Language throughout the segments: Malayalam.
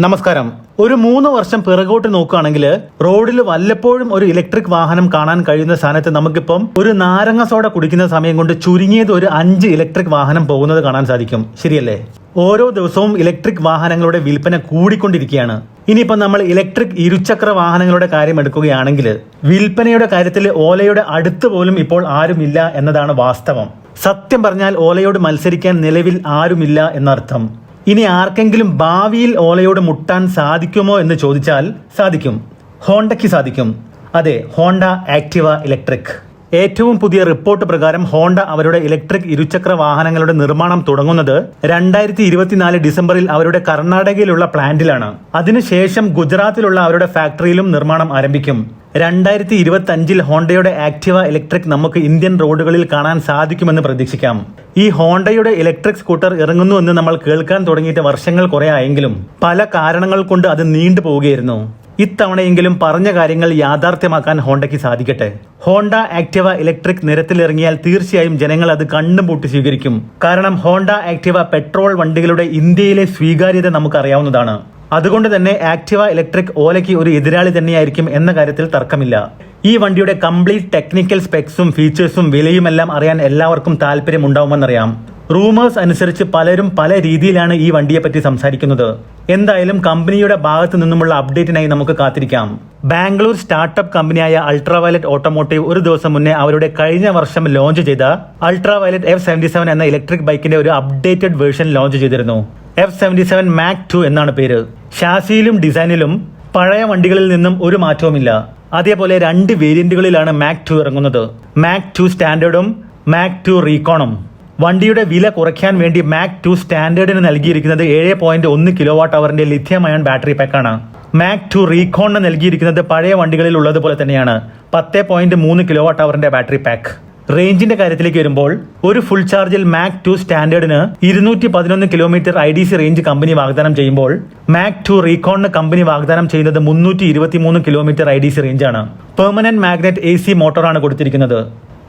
നമസ്കാരം. ഒരു മൂന്ന് വർഷം പിറകോട്ട് നോക്കുകയാണെങ്കിൽ റോഡിൽ വല്ലപ്പോഴും ഒരു ഇലക്ട്രിക് വാഹനം കാണാൻ കഴിയുന്ന സ്ഥാനത്ത് നമുക്കിപ്പം ഒരു നാരങ്ങ സോഡ കുടിക്കുന്ന സമയം കൊണ്ട് ചുരുങ്ങിയത് ഒരു അഞ്ച് ഇലക്ട്രിക് വാഹനം പോകുന്നത് കാണാൻ സാധിക്കും. ശരിയല്ലേ? ഓരോ ദിവസവും ഇലക്ട്രിക് വാഹനങ്ങളുടെ വിൽപ്പന കൂടിക്കൊണ്ടിരിക്കുകയാണ്. ഇനിയിപ്പം നമ്മൾ ഇലക്ട്രിക് ഇരുചക്ര വാഹനങ്ങളുടെ കാര്യം എടുക്കുകയാണെങ്കിൽ വിൽപ്പനയുടെ കാര്യത്തിൽ ഓലയുടെ അടുത്ത് പോലും ഇപ്പോൾ ആരുമില്ല എന്നതാണ് വാസ്തവം. സത്യം പറഞ്ഞാൽ ഓലയോട് മത്സരിക്കാൻ നിലവിൽ ആരുമില്ല എന്നർത്ഥം. ഇനി ആർക്കെങ്കിലും ഭാവിയിൽ ഓലയോട് മുട്ടാൻ സാധിക്കുമോ എന്ന് ചോദിച്ചാൽ സാധിക്കും. ഹോണ്ടയ്ക്ക് സാധിക്കും. അതെ ഹോണ്ട ആക്ടിവ ഇലക്ട്രിക്. ഏറ്റവും പുതിയ റിപ്പോർട്ട് പ്രകാരം ഹോണ്ട അവരുടെ ഇലക്ട്രിക് ഇരുചക്ര വാഹനങ്ങളുടെ നിർമ്മാണം തുടങ്ങുന്നത് രണ്ടായിരത്തി ഇരുപത്തിനാല് ഡിസംബറിൽ അവരുടെ കർണാടകയിലുള്ള പ്ലാന്റിലാണ്. അതിനുശേഷം ഗുജറാത്തിലുള്ള അവരുടെ ഫാക്ടറിയിലും നിർമ്മാണം ആരംഭിക്കും. രണ്ടായിരത്തി ഇരുപത്തി അഞ്ചിൽ ഹോണ്ടയുടെ ആക്ടിവ ഇലക്ട്രിക് നമുക്ക് ഇന്ത്യൻ റോഡുകളിൽ കാണാൻ സാധിക്കുമെന്ന് പ്രതീക്ഷിക്കാം. ഈ ഹോണ്ടയുടെ ഇലക്ട്രിക് സ്കൂട്ടർ ഇറങ്ങുന്നു എന്ന് നമ്മൾ കേൾക്കാൻ തുടങ്ങിയിട്ട് വർഷങ്ങൾ കുറെ ആയെങ്കിലും പല കാരണങ്ങൾ കൊണ്ട് അത് നീണ്ടു പോവുകയായിരുന്നു ഇത്തവണയെങ്കിലും പറഞ്ഞ കാര്യങ്ങൾ യാഥാർത്ഥ്യമാക്കാൻ ഹോണ്ടയ്ക്ക് സാധിക്കട്ടെ. ഹോണ്ട ആക്ടിവ ഇലക്ട്രിക് നിരത്തിലിറങ്ങിയാൽ തീർച്ചയായും ജനങ്ങൾ അത് കണ്ണും പൂട്ടി സ്വീകരിക്കും. കാരണം ഹോണ്ട ആക്ടിവ പെട്രോൾ വണ്ടികളുടെ ഇന്ത്യയിലെ സ്വീകാര്യത നമുക്കറിയാവുന്നതാണ്. അതുകൊണ്ട് തന്നെ ആക്ടിവ ഇലക്ട്രിക് ഓലയ്ക്ക് ഒരു എതിരാളി തന്നെയായിരിക്കും എന്ന കാര്യത്തിൽ തർക്കമില്ല. ഈ വണ്ടിയുടെ കംപ്ലീറ്റ് ടെക്നിക്കൽ സ്പെക്സും ഫീച്ചേഴ്സും വിലയുമെല്ലാം അറിയാൻ എല്ലാവർക്കും താല്പര്യമുണ്ടാവുമെന്നറിയാം റൂമേഴ്സ് അനുസരിച്ച് പലരും പല രീതിയിലാണ് ഈ വണ്ടിയെ പറ്റി സംസാരിക്കുന്നത്. എന്തായാലും കമ്പനിയുടെ ഭാഗത്തു നിന്നുമുള്ള അപ്ഡേറ്റിനായി നമുക്ക് കാത്തിരിക്കാം. ബാംഗ്ലൂർ സ്റ്റാർട്ടപ്പ് കമ്പനിയായ അൾട്രാവയലറ്റ് ഓട്ടോമോട്ടീവ് ഒരു ദിവസം മുന്നേ അവരുടെ കഴിഞ്ഞ വർഷം ലോഞ്ച് ചെയ്ത അൾട്രാവയലറ്റ് എഫ് സെവന്റി സെവൻ എന്ന ഇലക്ട്രിക് ബൈക്കിന്റെ ഒരു അപ്ഡേറ്റഡ് വേർഷൻ ലോഞ്ച് ചെയ്തിരുന്നു. F seventy seven Mach two എന്നാണ് പേര്. ഷാസിയിലും ഡിസൈനിലും പഴയ വണ്ടികളിൽ നിന്നും ഒരു മാറ്റവുമില്ല. അതേപോലെ രണ്ട് വേരിയന്റുകളിലാണ് മാക് ടു ഇറങ്ങുന്നത്. മാക് ടു സ്റ്റാൻഡേർഡും മാക് ടു റീകോണും വണ്ടിയുടെ വില കുറയ്ക്കാൻ വേണ്ടി മാക് ടു സ്റ്റാൻഡേർഡിന് നൽകിയിരിക്കുന്നത് ഏഴ് പോയിന്റ് ഒന്ന് കിലോ വാട്ട് അവറിന്റെ ലിഥിയം അയൺ ബാറ്ററി പാക്കാണ് മാക് ടു റീകോണിന് നൽകിയിരിക്കുന്നത് പഴയ വണ്ടികളിൽ ഉള്ളതുപോലെ തന്നെയാണ്. പത്ത് പോയിന്റ് മൂന്ന് കിലോ വാട്ട് അവറിന്റെ ബാറ്ററി പാക്ക് റേഞ്ചിന്റെ കാര്യത്തിലേക്ക് വരുമ്പോൾ ഒരു ഫുൾ ചാർജിൽ മാക് ടു സ്റ്റാൻഡേർഡിന് ഇരുന്നൂറ്റി പതിനൊന്ന് kilometre I D C range company വാഗ്ദാനം ചെയ്യുമ്പോൾ മാക് ടു റീകോണിന് കമ്പനി വാഗ്ദാനം ചെയ്യുന്നത് മുന്നൂറ്റി ഇരുപത്തി മൂന്ന് കിലോമീറ്റർ ഐ ഡി സി റേഞ്ചാണ് പെർമനന്റ് മാഗ്നറ്റ് എ സി മോട്ടോറാണ് കൊടുത്തിരിക്കുന്നത്.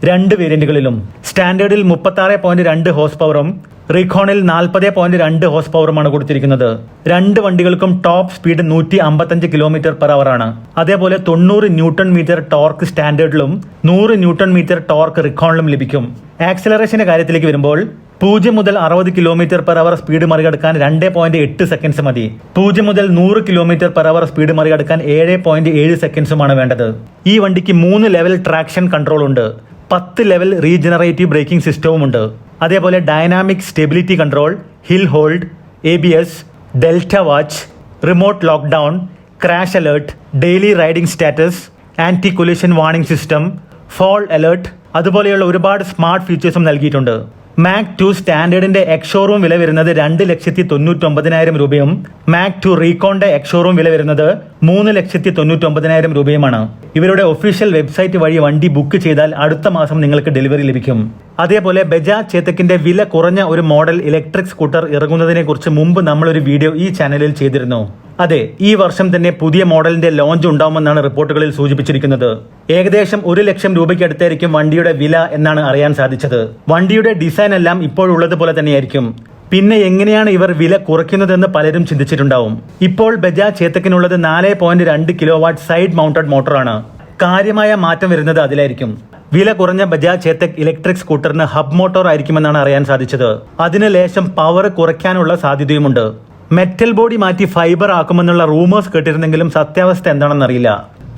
രണ്ട് വേരിയന്റുകളിലും സ്റ്റാൻഡേർഡിൽ മുപ്പത്തി ആറ് പോയിന്റ് രണ്ട് ഹോസ് പവറും റീകോണിൽ നാൽപ്പത് പോയിന്റ് രണ്ട് ഹോസ് പവറുമാണ് കൊടുത്തിരിക്കുന്നത്. രണ്ട് വണ്ടികൾക്കും ടോപ്പ് സ്പീഡ് നൂറ്റി അമ്പത്തഞ്ച് കിലോമീറ്റർ പെർ അവർ ആണ്. അതേപോലെ തൊണ്ണൂറ് ന്യൂട്ടൺ മീറ്റർ ടോർക്ക് സ്റ്റാൻഡേർഡിലും നൂറ് ന്യൂട്ടൺ മീറ്റർ ടോർക്ക് റിക്കോണിലും ലഭിക്കും. ആക്സിലറേഷന്റെ കാര്യത്തിലേക്ക് വരുമ്പോൾ പൂജ്യം മുതൽ അറുപത് കിലോമീറ്റർ പെർ അവർ സ്പീഡ് മറികടക്കാൻ രണ്ട് പോയിന്റ് എട്ട് സെക്കൻഡ്സ് മതി. പൂജ്യം മുതൽ നൂറ് കിലോമീറ്റർ പെർ അവർ സ്പീഡ് മറികടക്കാൻ ഏഴ് പോയിന്റ് ഏഴ് സെക്കൻഡ്സുമാണ് വേണ്ടത്. ഈ വണ്ടിക്ക് മൂന്ന് ലെവൽ ട്രാക്ഷൻ കൺട്രോൾ ഉണ്ട്. പത്ത് ലെവൽ റീജനറേറ്റീവ് ബ്രേക്കിംഗ് സിസ്റ്റവും ഉണ്ട്. അതേപോലെ dynamic stability control hill hold A B S delta watch remote lockdown crash alert daily riding status anti collision warning system fall alert അതുപോലെയുള്ള ഒരുപാട് സ്മാർട്ട് ഫീച്ചേഴ്സും നൽകിയിട്ടുണ്ട്. മാക് ടു സ്റ്റാൻഡേർഡിന്റെ എക്സോറൂം വില വരുന്നത് രണ്ട് ലക്ഷത്തി തൊണ്ണൂറ്റൊമ്പതിനായിരം രൂപയും. മാക് ടു റീകോണിന്റെ എക്സോറൂം വില വരുന്നത് മൂന്ന് ലക്ഷത്തി തൊണ്ണൂറ്റൊമ്പതിനായിരം രൂപയുമാണ്. ഇവരുടെ ഒഫീഷ്യൽ വെബ്സൈറ്റ് വഴി വണ്ടി ബുക്ക് ചെയ്താൽ അടുത്ത മാസം നിങ്ങൾക്ക് ഡെലിവറി ലഭിക്കും. അതേപോലെ ബജാജ് ചേതക്കിന്റെ വില കുറഞ്ഞ ഒരു മോഡൽ ഇലക്ട്രിക് സ്കൂട്ടർ ഇറങ്ങുന്നതിനെ കുറിച്ച് മുമ്പ് ഒരു വീഡിയോ ഈ ചാനലിൽ ചെയ്തിരുന്നു. അതെ ഈ വർഷം തന്നെ പുതിയ മോഡലിന്റെ ലോഞ്ച് ഉണ്ടാവുമെന്നാണ് റിപ്പോർട്ടുകളിൽ സൂചിപ്പിച്ചിരിക്കുന്നത്. ഏകദേശം ഒരു ലക്ഷം രൂപയ്ക്ക് അടുത്തായിരിക്കും വണ്ടിയുടെ വില എന്നാണ് അറിയാൻ സാധിച്ചത്. വണ്ടിയുടെ ഡിസൈൻ എല്ലാം ഇപ്പോഴുള്ളതുപോലെ തന്നെയായിരിക്കും. പിന്നെ എങ്ങനെയാണ് ഇവർ വില കുറയ്ക്കുന്നതെന്ന് പലരും ചിന്തിച്ചിട്ടുണ്ടാവും. ഇപ്പോൾ ബജാജ് ചേത്തക്കിനുള്ളത് നാല് പോയിന്റ് രണ്ട് കിലോ വാട്ട് സൈഡ് മൗണ്ടഡ് മോട്ടോറാണ്. കാര്യമായ മാറ്റം വരുന്നത് അതിലായിരിക്കും. വില കുറഞ്ഞ ബജാജ് ചേത്തക് ഇലക്ട്രിക് സ്കൂട്ടറിന് ഹബ് മോട്ടോർ ആയിരിക്കുമെന്നാണ് അറിയാൻ സാധിച്ചത്. അതിന് ലേശം പവർ കുറയ്ക്കാനുള്ള സാധ്യതയുമുണ്ട്. മെറ്റൽ ബോഡി മാറ്റി ഫൈബർ ആക്കുമെന്നുള്ള റൂമേഴ്സ് കേട്ടിരുന്നെങ്കിലും സത്യാവസ്ഥ എന്താണെന്നറിയില്ല.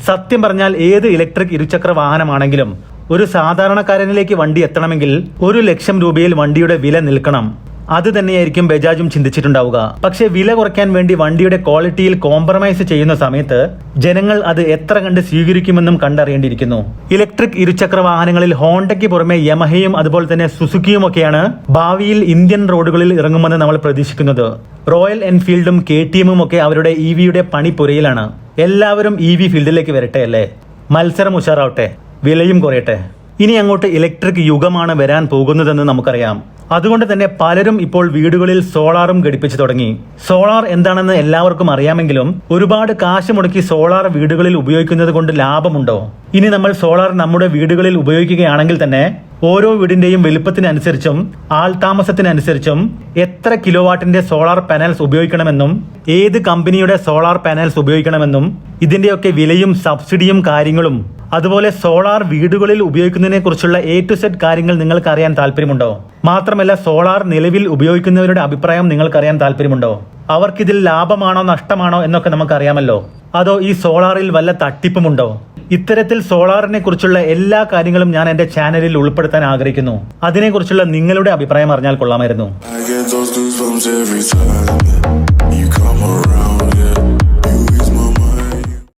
സത്യം പറഞ്ഞാൽ ഏത് ഇലക്ട്രിക് ഇരുചക്ര വാഹനമാണെങ്കിലും ഒരു സാധാരണക്കാരനിലേക്ക് വണ്ടി എത്തണമെങ്കിൽ ഒരു ലക്ഷം രൂപയിൽ വണ്ടിയുടെ വില നിൽക്കണം. അത് തന്നെയായിരിക്കും ബജാജും ചിന്തിച്ചിട്ടുണ്ടാവുക. പക്ഷെ വില കുറയ്ക്കാൻ വേണ്ടി വണ്ടിയുടെ ക്വാളിറ്റിയിൽ കോംപ്രമൈസ് ചെയ്യുന്ന സമയത്ത് ജനങ്ങൾ അത് എത്ര കണ്ട് സ്വീകരിക്കുമെന്നും കണ്ടറിയേണ്ടിയിരിക്കുന്നു. ഇലക്ട്രിക് ഇരുചക്ര വാഹനങ്ങളിൽ ഹോണ്ടയ്ക്ക് പുറമെ യമഹയും അതുപോലെ തന്നെ സുസുക്കിയും ഒക്കെയാണ് ഭാവിയിൽ ഇന്ത്യൻ റോഡുകളിൽ ഇറങ്ങുമെന്ന് നമ്മൾ പ്രതീക്ഷിക്കുന്നത്. റോയൽ എൻഫീൽഡും കെ ടി എമ്മും ഒക്കെ അവരുടെ ഇ വിയുടെ പണിപ്പുരയിലാണ് എല്ലാവരും ഇ വി ഫീൽഡിലേക്ക് വരട്ടെ അല്ലേ? മത്സരം ഉഷാറാവട്ടെ. വിലയും കുറയട്ടെ. ഇനി അങ്ങോട്ട് ഇലക്ട്രിക് യുഗമാണ് വരാൻ പോകുന്നതെന്ന് നമുക്കറിയാം. അതുകൊണ്ട് തന്നെ പലരും ഇപ്പോൾ വീടുകളിൽ സോളാറും ഘടിപ്പിച്ചു തുടങ്ങി. സോളാർ എന്താണെന്ന് എല്ലാവർക്കും അറിയാമെങ്കിലും ഒരുപാട് കാശ് മുടക്കി സോളാർ വീടുകളിൽ ഉപയോഗിക്കുന്നത് കൊണ്ട് ലാഭമുണ്ടോ? ഇനി നമ്മൾ സോളാർ നമ്മുടെ വീടുകളിൽ ഉപയോഗിക്കുകയാണെങ്കിൽ തന്നെ ഓരോ വീടിന്റെയും വലുപ്പത്തിനനുസരിച്ചും ആൾതാമസത്തിനനുസരിച്ചും എത്ര കിലോവാട്ടിന്റെ സോളാർ പാനൽസ് ഉപയോഗിക്കണമെന്നും ഏത് കമ്പനിയുടെ സോളാർ പാനൽസ് ഉപയോഗിക്കണമെന്നും ഇതിന്റെയൊക്കെ വിലയും സബ്സിഡിയും കാര്യങ്ങളും അതുപോലെ സോളാർ വീടുകളിൽ ഉപയോഗിക്കുന്നതിനെ കുറിച്ചുള്ള എ ടു സെറ്റ് കാര്യങ്ങൾ നിങ്ങൾക്ക് അറിയാൻ താല്പര്യമുണ്ടോ മാത്രമല്ല സോളാർ നിലവിൽ ഉപയോഗിക്കുന്നവരുടെ അഭിപ്രായം നിങ്ങൾക്ക് അറിയാൻ താല്പര്യമുണ്ടോ അവർക്കിതിൽ ലാഭമാണോ നഷ്ടമാണോ എന്നൊക്കെ നമുക്കറിയാമല്ലോ. അതോ ഈ സോളാറിൽ വല്ല തട്ടിപ്പുമുണ്ടോ? ഇത്തരത്തിൽ സോളാറിനെ കുറിച്ചുള്ള എല്ലാ കാര്യങ്ങളും ഞാൻ എന്റെ ചാനലിൽ ഉൾപ്പെടുത്താൻ ആഗ്രഹിക്കുന്നു. അതിനെക്കുറിച്ചുള്ള നിങ്ങളുടെ അഭിപ്രായം അറിഞ്ഞാൽ കൊള്ളാമായിരുന്നു.